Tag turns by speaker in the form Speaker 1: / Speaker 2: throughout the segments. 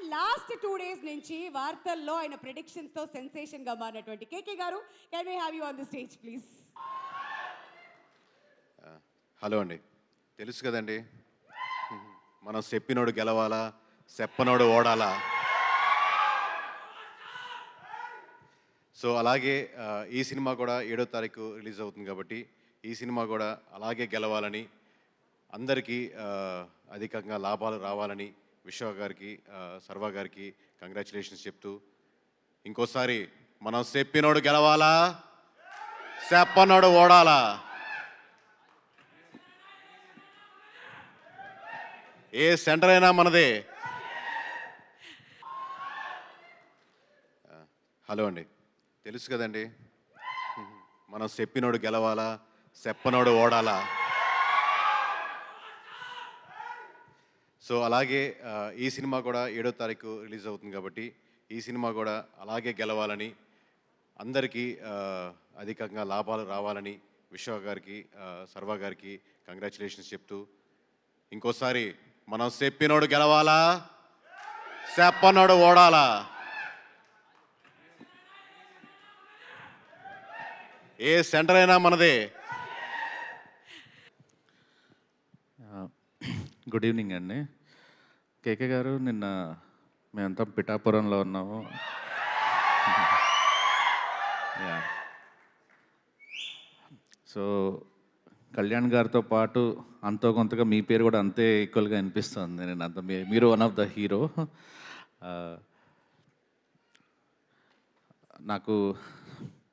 Speaker 1: And last two days నుంచి వార్తల్లో ఆయన predictions తో సెన్సేషన్గా మారినటువంటి కేకే గారు. Can we have you on the stage please
Speaker 2: hello అండి. తెలుసు కదండి? మనం చెప్పినోడు గెలవాలా చెప్పనోడు ఓడాలా? సో అలాగే ఈ సినిమా కూడా ఏడో తారీఖు రిలీజ్ అవుతుంది కాబట్టి ఈ సినిమా కూడా అలాగే గెలవాలని అందరికీ అధికంగా లాభాలు రావాలని విశ్వ గారికి సర్వ గారికి కంగ్రాచులేషన్స్ చెప్తూ ఇంకోసారి మనం చెప్పినోడు గెలవాలా? చెప్పనోడు ఓడాలా? ఏ సెంటర్ అయినా మనదే. హలో అండి. తెలుసు కదండి? మనం చెప్పినోడు గెలవాలా? చెప్పనోడు ఓడాలా? సో అలాగే ఈ సినిమా కూడా ఏడో తారీఖు రిలీజ్ అవుతుంది కాబట్టి ఈ సినిమా కూడా అలాగే గెలవాలని అందరికీ అధికంగా లాభాలు రావాలని విశ్వ గారికి సర్వ గారికి కంగ్రాచులేషన్స్ చెప్తూ ఇంకోసారి మనం చెప్పినోడు గెలవాలా? చెప్పనోడు ఓడాలా? ఏ సెంటర్ అయినా మనదే.
Speaker 3: గుడ్ ఈవినింగ్ అండి. కేకే గారు నిన్న మేమంతా పిఠాపురంలో ఉన్నాము. యా. సో కళ్యాణ్ గారితో పాటు అంతో కొంతగా మీ పేరు కూడా అంతే ఈక్వల్గా అనిపిస్తుంది. నేను అంత మీ- మీరు వన్ ఆఫ్ ద హీరో నాకు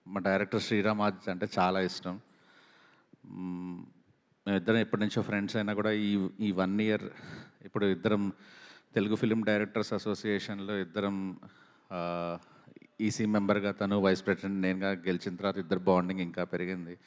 Speaker 3: మా డైరెక్టర్ శ్రీరామ్ అంటే చాలా ఇష్టం. ఇద్దరం ఎప్పటి నుంచో ఫ్రెండ్స్ అయినా కూడా ఈ ఈ వన్ ఇయర్ ఇప్పుడు ఇద్దరం తెలుగు ఫిలిం డైరెక్టర్స్ అసోసియేషన్లో ఇద్దరం ఈసీ మెంబర్గా తను వైస్ ప్రెసిడెంట్ నేనుగా గెలిచిన తర్వాత ఇద్దరు బాండింగ్ ఇంకా పెరిగింది.